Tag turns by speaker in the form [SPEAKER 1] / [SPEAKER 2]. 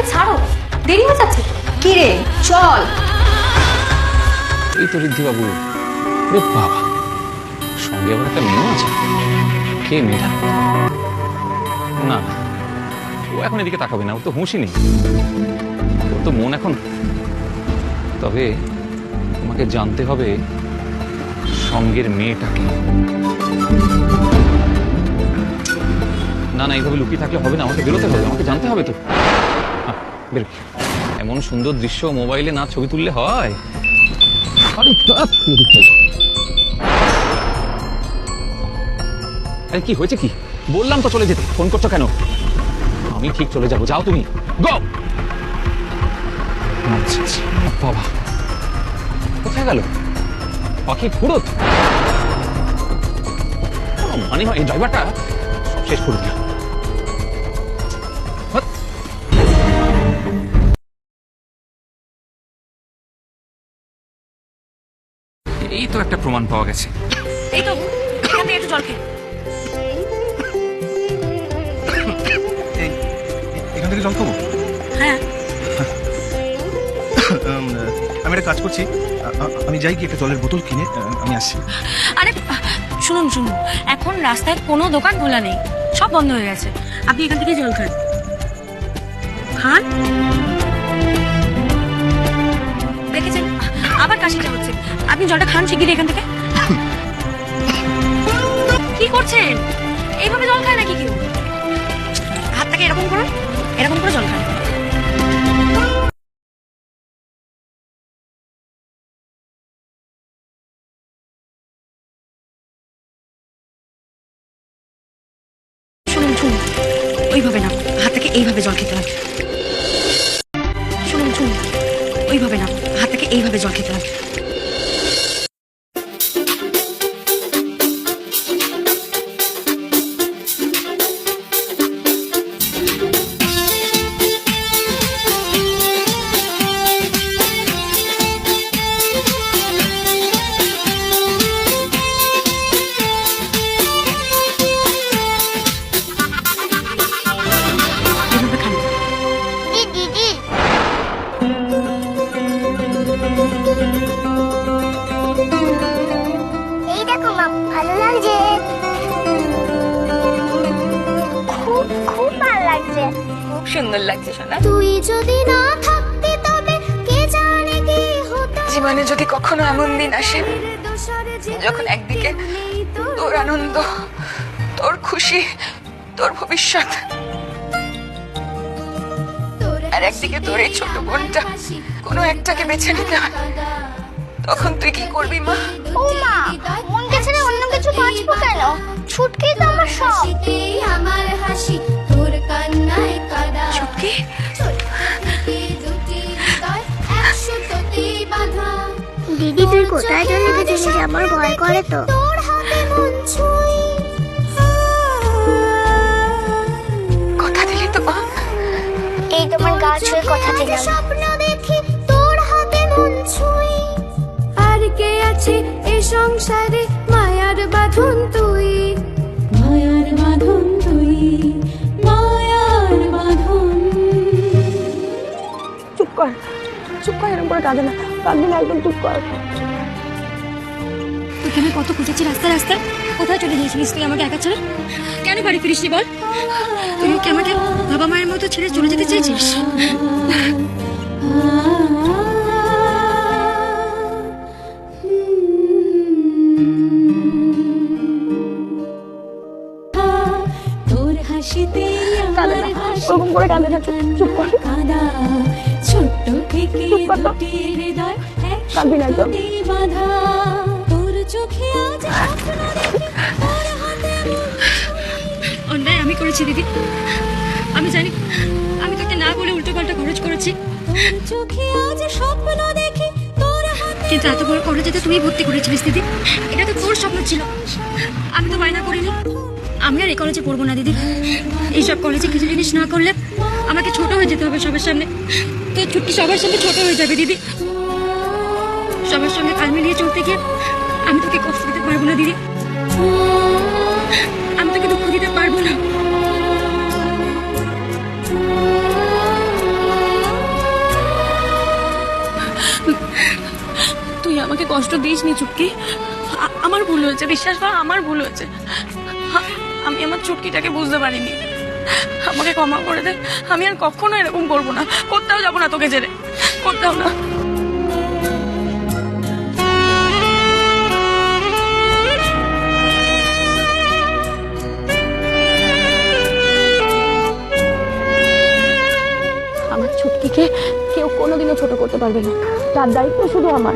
[SPEAKER 1] আমাকে ছাড়ো। দেরি হয়ে যাচ্ছে।
[SPEAKER 2] কি রে? চল।
[SPEAKER 3] এই তো বাবা। সঙ্গে আবার একটা আছে। কে মেয়েটা? না ও এখন এদিকে তাকাবে না, ও তো হুঁশই নেই। ওর তো মন এখন। তবে তোমাকে জানতে হবে, সঙ্গের মেয়েটাকে না না, এইভাবে লুকিয়ে থাকলে হবে না, আমাকে বেরোতে হবে, আমাকে জানতে হবে তো। এমন সুন্দর দৃশ্য মোবাইলে না ছবি তুললে হয়? আরে কি হয়েছে কি? বললাম তো চলে যেতে। ফোন করছ কেন? আমি ঠিক চলে যাব। যাও তুমি। গো! বাবা। কোথায় গেল? পাখি ফুরত মানে হয়? এই ড্রাইভারটা সব শেষ করে দিল। এই তো একটা প্রমাণ পাওয়া গেছে।
[SPEAKER 1] এই তো এখান থেকে একটু জল খেয়ে
[SPEAKER 4] এখান থেকে জল খাব?
[SPEAKER 1] হ্যাঁ।
[SPEAKER 4] আমি একটা কাজ করছি। আমি যাই কি একটা জলের বোতল কিনে আমি আসছি।
[SPEAKER 1] আরে শুনুন শুনুন এখন রাস্তায় কোনো দোকান খোলা নেই। সব বন্ধ হয়ে গেছে। আপনি এখান থেকে জল খান। খান? আবার কাশিটা হচ্ছে? আপনি জলটা খান শিগগিরি এখান থেকে। কি করছেন? এইভাবে জল খায় নাকি কেউ? হাতটাকে এরকম করুন, এরকম করে জল খান। শুনুন শুনুন। ওইভাবে না, হাতটাকে এইভাবে জল খেতে হবে এইভাবে জল খেতে হবে সুন্দর লাগছে সোনা।
[SPEAKER 5] তুই যদি না থাকতে তবে কে জানে কি হতো?
[SPEAKER 6] জীবনে যদি কখনো এমন দিন আসে যখন একদিকে তোর আনন্দ তোর খুশি তোর ভবিষ্যৎ। আর একদিকে তোর এই ছোট বোনটা কোনো একটাকে বেছে নিতে হয়। তখন তুই কি করবি মা?
[SPEAKER 5] ও মা মনকে ছেড়ে অন্য কিছু বাঁচবো কেন? ছুটকি তো আমার সব। দিদি তুই কোথায় চলে গেছিস আমার ভয় করে তো। তোর হাতে মন ছুঁই
[SPEAKER 6] কথা দিলি তো মা
[SPEAKER 5] এই তোমার গা ছুঁয়ে কথা দিলাম। স্বপ্ন দেখি তোর হাতে মন ছুঁই।
[SPEAKER 7] আর কে আছে এ সংসারে মায়ার বাঁধন তুই? মায়ার বাঁধন তুই মায়ার বাঁধন।
[SPEAKER 2] চুপ কর। চুপ কর এরকম করে কাঁদে না। কাঁদবি না একদম চুপ কর।
[SPEAKER 1] তোকে আমি কত খুঁজেছি রাস্তায় রাস্তায় কোথায় চলে গিয়েছিলিস তুই আমাকে একা ছেড়ে? কেন বাড়ি ফিরিসনি বল? তুই কি আমাকে বাবা মায়ের মতো ছেড়ে চলে যেতে চেয়েছিস?
[SPEAKER 7] তোর হাসিতে
[SPEAKER 2] কাঁদে না ওরকম করে কাঁদে না চুপ চুপ কর। কাঁদবি না
[SPEAKER 1] অন্যায় আমি করেছি দিদি। আমি জানি আমি তোকে না বলে উল্টো পাল্টা খরচ করেছি। কিন্তু এত বড় কলেজে তো তুমি ভর্তি করেছিলিস দিদি। এটা তো তোর স্বপ্ন ছিল। আমি তো বায়না করিনি। আমি আর এই কলেজে পড়ব না, দিদি। এইসব কলেজে কিছু জিনিস না করলে আমাকে ছোট হয়ে যেতে হবে সবার সামনে। তো ছুটি সবার সামনে ছোট হয়ে যাবে, দিদি। সবার সঙ্গে কাল মিলিয়ে চলতে গিয়ে আমি তোকে কষ্ট দিতে পারব না, দিদি। আমি তোকে দুঃখ দিতে পারব না। তুই আমাকে কষ্ট দিস নি চুপকি আমার ভুল হয়েছে, বিশ্বাস কর, আমার ভুল হয়েছে। আমি আমার চুটকিটাকে বুঝতে পারিনি। আমাকে ক্ষমা করে দে। আমি আর কখনো এরকম করব না। কোথাও যাব না তোকে জেরে কোথাও না।
[SPEAKER 2] আমার ছুটকিকে কেউ কোনোদিনও ছোট করতে পারবে না। তার দায়িত্ব শুধু আমার।